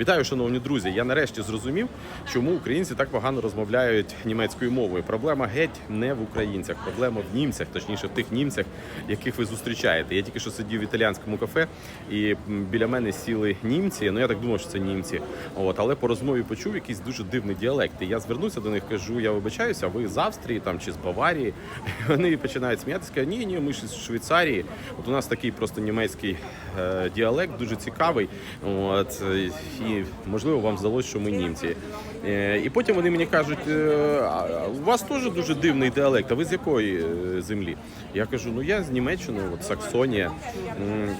Вітаю, шановні друзі. Я нарешті зрозумів, чому українці так погано розмовляють німецькою мовою. Проблема геть не в українцях, проблема в німцях, точніше в тих німцях, яких ви зустрічаєте. Я тільки що сидів в італіянському кафе, і біля мене сіли німці. Ну я так думав, що це німці. От, але по розмові почув якийсь дуже дивний діалект. І я звернувся до них, кажу: я вибачаюся, ви з Австрії там чи з Баварії? І вони починають сміятися. ні, ні, ми ж з Швейцарії. От у нас такий просто німецький е, діалект, дуже цікавий. От і можливо вам здалося, що ми німці. Е, і потім вони мені кажуть: е, у вас теж дуже дивний діалект. А ви з якої е, землі? Я кажу, ну я з Німеччини, от Саксонія.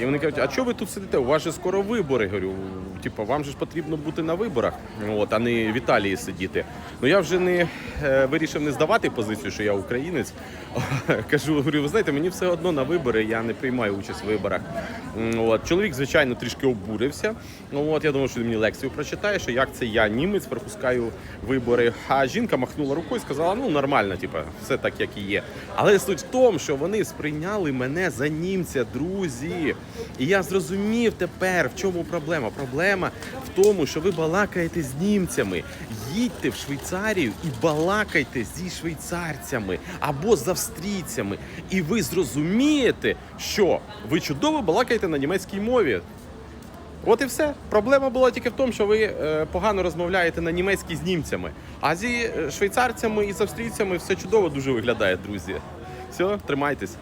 І вони кажуть, а чого ви тут сидите? У вас же скоро вибори. Говорю, типу, вам же ж потрібно бути на виборах, от, а не в Італії сидіти. Ну я вже не вирішив не здавати позицію, що я українець. Кажу, говорю, ви знаєте, мені все одно на вибори, я не приймаю участь в виборах. От, чоловік, звичайно, трішки обурився. Ну от я думав, що він мені лекцію прочитає, що як це я німець пропускаю вибори. А жінка махнула рукою і сказала: ну нормально, типу, все так, як і є. Але суть в тому, що вони сприйняли мене за німця, друзі. І я зрозумів тепер, в чому проблема. Проблема в тому, що ви балакаєте з німцями. Їдьте в Швейцарію і балакайте зі швейцарцями або з австрійцями. І ви зрозумієте, що ви чудово балакаєте на німецькій мові. От і все. Проблема була тільки в тому, що ви е, погано розмовляєте на німецькій з німцями. А зі е, швейцарцями і з австрійцями все чудово дуже виглядає, друзі. Все, тримайтесь.